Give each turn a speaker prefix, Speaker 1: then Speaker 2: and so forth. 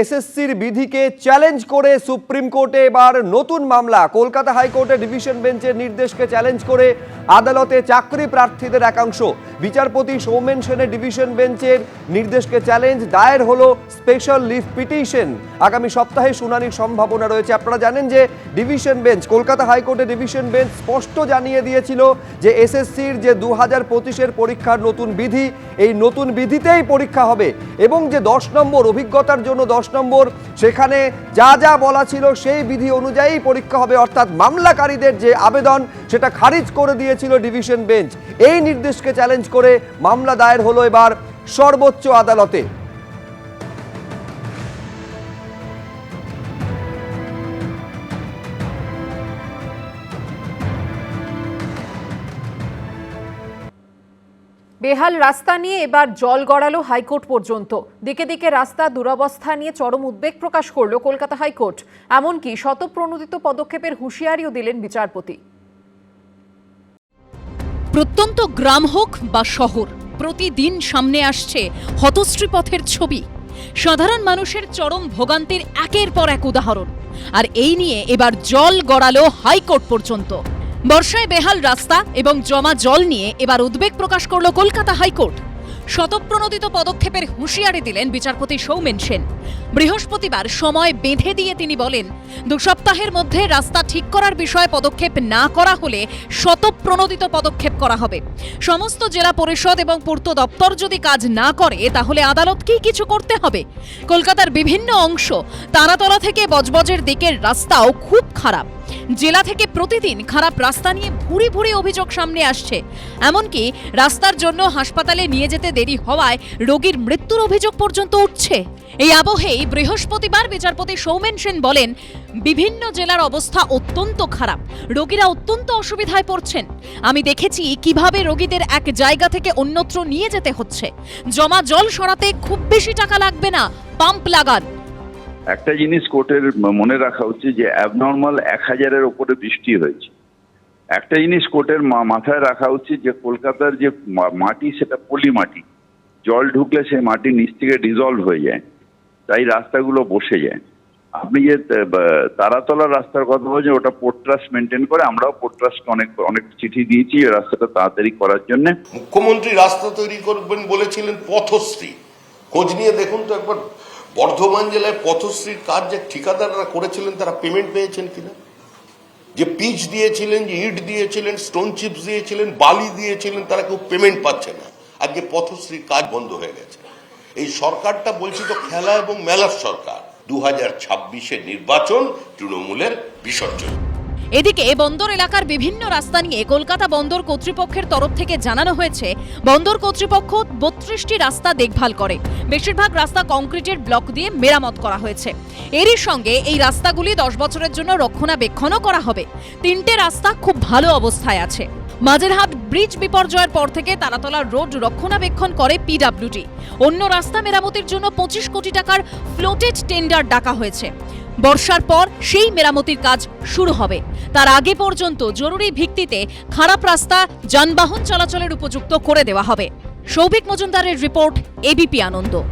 Speaker 1: এসএসসির বিধিকে চ্যালেঞ্জ করে সুপ্রিম কোর্টে এবার নতুন মামলা। কলকাতা হাইকোর্টে ডিভিশন বেঞ্চের নির্দেশকে চ্যালেঞ্জ করে আদালতে চাকরি প্রার্থীদের একাংশ। বিচারপতি সৌমেন সেনের ডিভিশন বেঞ্চের নির্দেশকে চ্যালেঞ্জ, দায়ের হলো স্পেশাল লিভ পিটিশন। আগামী সপ্তাহে শুনানির সম্ভাবনা রয়েছে। আপনারা জানেন যে ডিভিশন বেঞ্চ, কলকাতা হাইকোর্টে ডিভিশন বেঞ্চ স্পষ্ট জানিয়ে দিয়েছিল যে এসএসসির যে দু হাজার পঁচিশের পরীক্ষার নতুন বিধি, এই নতুন বিধিতেই পরীক্ষা হবে এবং যে দশ নম্বর অভিজ্ঞতার জন্য দশ নম্বর। সেখানে যা যা বলা ছিল সেই বিধি অনুযায়ী পরীক্ষা হবে, অর্থাৎ মামলাকারীদের যে আবেদন, সেটা খারিজ করে দিয়েছিল ডিভিশন বেঞ্চ। এই নির্দেশকে চ্যালেঞ্জ করে মামলা দায়ের হলো এবার সর্বোচ্চ আদালতে।
Speaker 2: বেহাল রাস্তা নিয়ে এবার জল গড়ালো হাইকোর্ট পর্যন্ত। দিকে দিকে রাস্তা দুরবস্থা নিয়ে চরম উদ্বেগ প্রকাশ করল কলকাতা হাইকোর্ট। এমনকি শতপ্রণোদিত পদক্ষেপের হুঁশিয়ারিও দিলেন বিচারপতি।
Speaker 3: প্রত্যন্ত গ্রাম হোক বা শহর, প্রতিদিন সামনে আসছে হতশ্রী পথের ছবি। সাধারণ মানুষের চরম ভোগান্তির একের পর এক উদাহরণ। আর এই নিয়ে এবার জল গড়ালো হাইকোর্ট পর্যন্ত। বর্ষায় বেহাল রাস্তা এবং জমা জল নিয়ে এবার উদ্বেগ প্রকাশ করল কলকাতা হাইকোর্ট। শতপ্রণোদিত পদক্ষেপের হুঁশিয়ারি দিলেন বিচারপতি সৌমেন সেন। বৃহস্পতিবার সময় বেঁধে দিয়ে তিনি বলেন, দু সপ্তাহের মধ্যে রাস্তা ঠিক করার বিষয়ে পদক্ষেপ না করা হলে শতপ্রণোদিত পদক্ষেপ করা হবে। সমস্ত জেলা পরিষদ এবং পূর্ত দপ্তর যদি কাজ না করে, তাহলে আদালত আদালতকেই কিছু করতে হবে? কলকাতার বিভিন্ন অংশ তারাতলা থেকে বজবজের দিকের রাস্তাও খুব খারাপ। জেলা থেকে প্রতিদিন খারাপ রাস্তা নিয়ে ভুরি ভুরি অভিযোগ সামনে আসছে। এমনকি রাস্তার জন্য হাসপাতালে নিয়ে যেতে দেরি হওয়ায় রোগীর মৃত্যুর অভিযোগ পর্যন্ত উঠছে। এই আবহেই বৃহস্পতিবার বিচারপতি সৌমেন সেন বলেন, বিভিন্ন জেলার অবস্থা অত্যন্ত খারাপ। রোগীরা অত্যন্ত অসুবিধায় পড়ছেন। আমি দেখেছি কীভাবে রোগীদের এক জায়গা থেকে অন্যত্র নিয়ে যেতে হচ্ছে। জমা জল সরাতে খুব বেশি টাকা লাগবে না, পাম্প লাগান।
Speaker 4: একটা জিনিস কোর্টের মনে রাখা উচিত যে অ্যাবনর্মাল এক হাজারের ওপরে বৃষ্টি হয়েছে। একটা জিনিস কোর্টের মাথায় রাখা উচিত যে কলকাতার যে মাটি সেটা পলি মাটি। জল ঢুকলে সেই মাটি নিচ থেকে ডিজলভ হয়ে যায়। তাই রাস্তাগুলো বসে যায়। আপনি যে তা- বা- তারাতলা রাস্তার কথা বলছেন, ওটা পোর্ট ট্রাস্ট মেনটেন করে আমরাও পোর্ট ট্রাস্ট অনেক অনেক চিঠি দিয়েছি রাস্তাটা তাড়াতাড়ি করার জন্য।
Speaker 5: মুখ্যমন্ত্রী রাস্তা তৈরি করবেন বলেছিলেন পথশ্রী। খোঁজ নিয়ে দেখুন তো একবার বর্ধমান জেলায় পথশ্রীর কাজ যে ঠিকাদাররা করেছিলেন, তারা পেমেন্ট পেয়েছেন কিনা? যে পিচ দিয়েছিলেন, যে ইট দিয়েছিলেন স্টোন চিপস দিয়েছিলেন, বালি দিয়েছিলেন, তারা কেউ পেমেন্ট পাচ্ছে না। আজকে পথশ্রীর কাজ বন্ধ হয়ে গেছে। এই সরকারটা বলছি তো খেলা এবং মেলার সরকার। দু হাজার নির্বাচন তৃণমূলের বিসর্জন।
Speaker 3: এদিকে বন্দর এলাকার বিভিন্ন রাস্তা নিয়ে কলকাতা বন্দর কর্তৃপক্ষের তরফ থেকে জানানো হয়েছে, বন্দর কর্তৃপক্ষ বত্রিশটি রাস্তা দেখভাল করে। বেশিরভাগ রাস্তা কংক্রিটের ব্লক দিয়ে মেরামত করা হয়েছে। এরই সঙ্গে এই রাস্তাগুলি দশ বছরের জন্য রক্ষণাবেক্ষণও করা হবে। তিনটে রাস্তা খুব ভালো অবস্থায় আছে। মাঝেরহাট ব্রিজ বিপর্যয়ের পর থেকে তারাতলা রোড রক্ষণাবেক্ষণ করে পিডাব্লিউডি অন্য রাস্তা মেরামতির জন্য পঁচিশ কোটি টাকার ফ্লোটেড টেন্ডার ডাকা হয়েছে। বর্ষার পর সেই মেরামতির কাজ শুরু হবে। তার আগে পর্যন্ত জরুরি ভিত্তিতে খারাপ রাস্তা, যানবাহন চলাচলের উপযুক্ত করে দেওয়া হবে। সৌভিক মজুমদারের রিপোর্ট এবিপি আনন্দ।